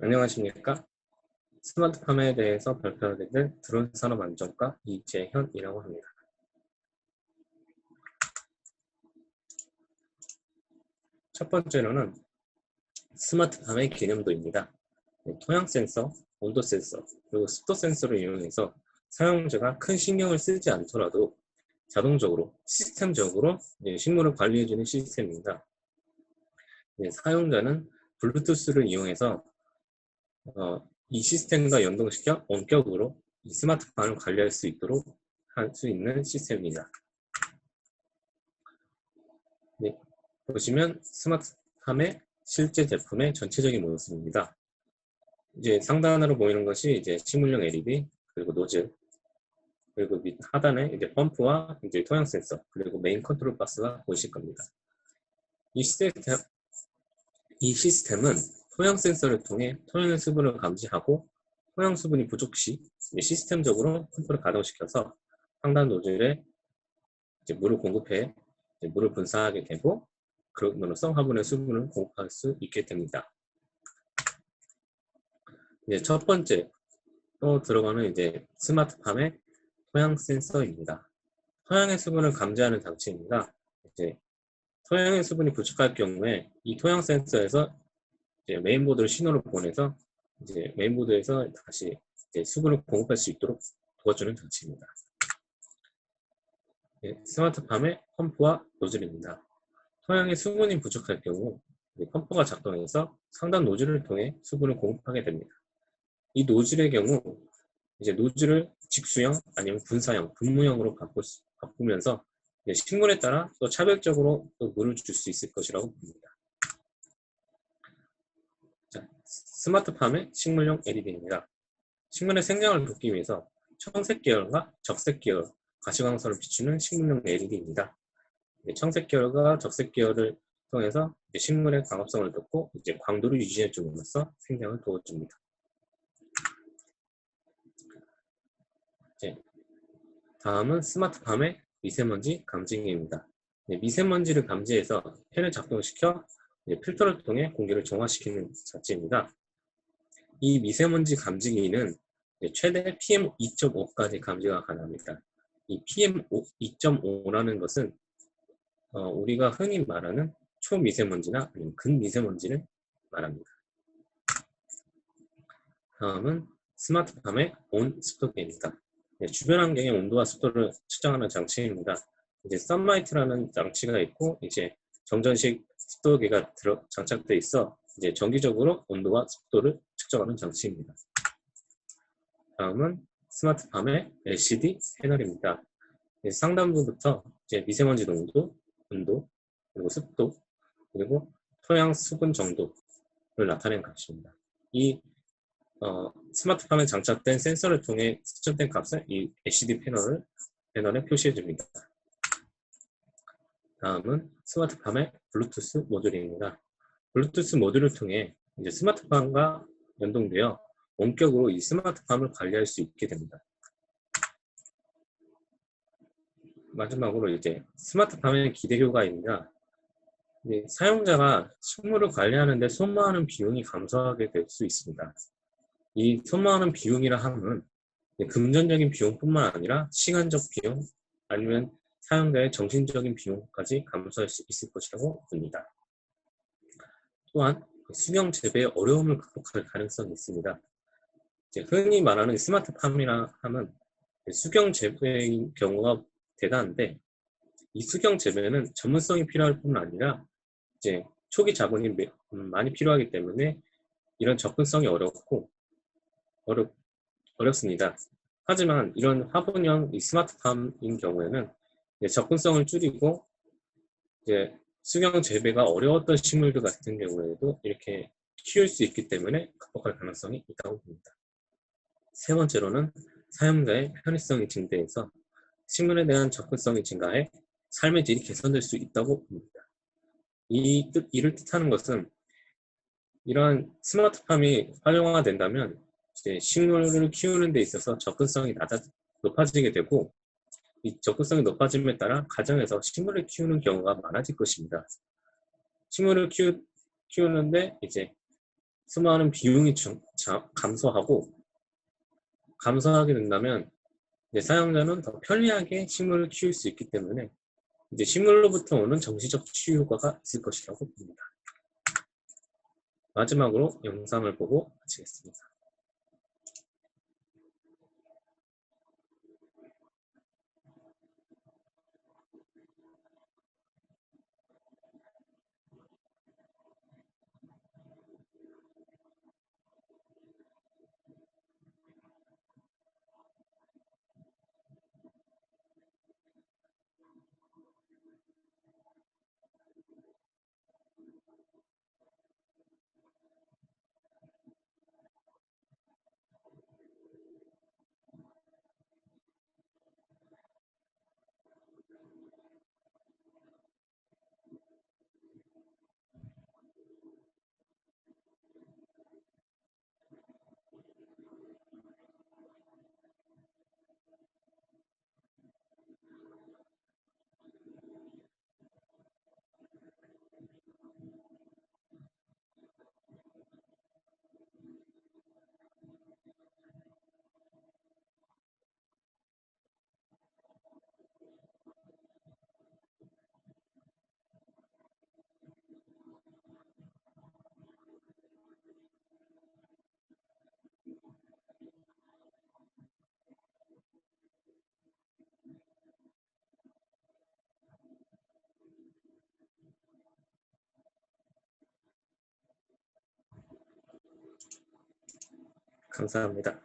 안녕하십니까? 스마트팜에 대해서 발표하게 될 드론 산업 안정과 이재현이라고 합니다. 첫 번째로는 스마트팜의 개념도입니다. 네, 토양 센서, 온도 센서, 그리고 습도 센서를 이용해서 사용자가 큰 신경을 쓰지 않더라도 자동적으로 시스템적으로 식물을 관리해주는 시스템입니다. 네, 사용자는 블루투스를 이용해서 어, 이 시스템과 연동시켜 원격으로 이 스마트폰을 관리할 수 있도록 할 수 있는 시스템입니다. 네, 보시면 스마트팜의 실제 제품의 전체적인 모습입니다. 이제 상단으로 보이는 것이 이제 식물용 LED 그리고 노즐 그리고 밑 하단에 이제 펌프와 이제 토양 센서 그리고 메인 컨트롤 박스가 보이실 겁니다. 이 시스템 이 시스템은 토양 센서를 통해 토양의 수분을 감지하고 토양 수분이 부족 시 시스템적으로 펌프를 가동시켜서 상단 노즐에 물을 공급해 물을 분사하게 되고 그럼으로써 화분의 수분을 공급할 수 있게 됩니다. 이제 첫 번째 또 들어가는 이제 스마트팜의 토양 센서입니다. 토양의 수분을 감지하는 장치입니다. 이제 토양의 수분이 부족할 경우에 이 토양 센서에서 이제 메인보드로 신호를 보내서 이제 메인보드에서 다시 수분을 공급할 수 있도록 도와주는 장치입니다. 네, 스마트팜의 펌프와 노즐입니다. 토양에 수분이 부족할 경우 펌프가 작동해서 상단 노즐을 통해 수분을 공급하게 됩니다. 이 노즐의 경우 이제 노즐을 직수형 아니면 분사형, 분무형으로 바꾸면서 식물에 따라 또 차별적으로 또 물을 줄 수 있을 것이라고 봅니다. 스마트팜의 식물용 LED입니다. 식물의 생장을 돕기 위해서 청색 계열과 적색 계열 가시광선을 비추는 식물용 LED입니다. 청색 계열과 적색 계열을 통해서 식물의 광합성을 돕고 이제 광도를 유지해 줌으로써 생장을 도와줍니다. 다음은 스마트팜의 미세먼지 감지기입니다. 미세먼지를 감지해서 팬을 작동시켜 필터를 통해 공기를 정화시키는 자체입니다. 이 미세먼지 감지기는 최대 PM2.5까지 감지가 가능합니다. 이 PM2.5라는 것은 어, 우리가 흔히 말하는 초미세먼지나 아니면 근미세먼지를 말합니다. 다음은 스마트팜의 온 습도계입니다. 주변 환경의 온도와 습도를 측정하는 장치입니다. 이제 썬라이트라는 장치가 있고 이제 정전식 습도계가 들어 장착돼 있어 이제 정기적으로 온도와 습도를 측정하는 장치입니다. 다음은 스마트팜의 LCD 패널입니다. 상단부부터 이제 미세먼지 농도, 온도, 그리고 습도, 그리고 토양 수분 정도를 나타낸 값입니다. 이 어, 스마트팜에 장착된 센서를 통해 측정된 값을 이 LCD 패널을 패널에 표시해 줍니다. 다음은 스마트팜의 블루투스 모듈입니다. 블루투스 모듈을 통해 이제 스마트팜과 연동되어 원격으로 이 스마트팜을 관리할 수 있게 됩니다. 마지막으로 이제 스마트팜의 기대 효과입니다. 사용자가 식물을 관리하는데 소모하는 비용이 감소하게 될 수 있습니다. 이 소모하는 비용이라 함은 금전적인 비용뿐만 아니라 시간적 비용 아니면 사용자의 정신적인 비용까지 감소할 수 있을 것이라고 봅니다. 또한 수경 재배의 어려움을 극복할 가능성이 있습니다. 흔히 말하는 스마트팜이라 함은 수경 재배의 경우가 대단한데 이 수경 재배는 전문성이 필요할 뿐만 아니라 이제 초기 자본이 음, 많이 필요하기 때문에 이런 접근성이 어렵고 어렵, 어렵습니다. 하지만 이런 화분형 스마트팜인 경우에는 접근성을 줄이고 이제 수경 재배가 어려웠던 식물들 같은 경우에도 이렇게 키울 수 있기 때문에 극복할 가능성이 있다고 봅니다. 세 번째로는 사용자의 편의성이 증대해서 식물에 대한 접근성이 증가해 삶의 질이 개선될 수 있다고 봅니다. 이 뜻, 이를 뜻하는 것은 이러한 스마트팜이 활용화된다면 이제 식물을 키우는 데 있어서 접근성이 낮아, 높아지게 되고 이 접근성이 높아짐에 따라 가정에서 식물을 키우는 경우가 많아질 것입니다. 식물을 키우, 키우는데 이제 수많은 비용이 중- 자- 감소하고 감소하게 된다면 이제 사용자는 더 편리하게 식물을 키울 수 있기 때문에 이제 식물로부터 오는 정치적 치유 효과가 있을 것이라고 봅니다. 마지막으로 영상을 보고 마치겠습니다. 감사합니다.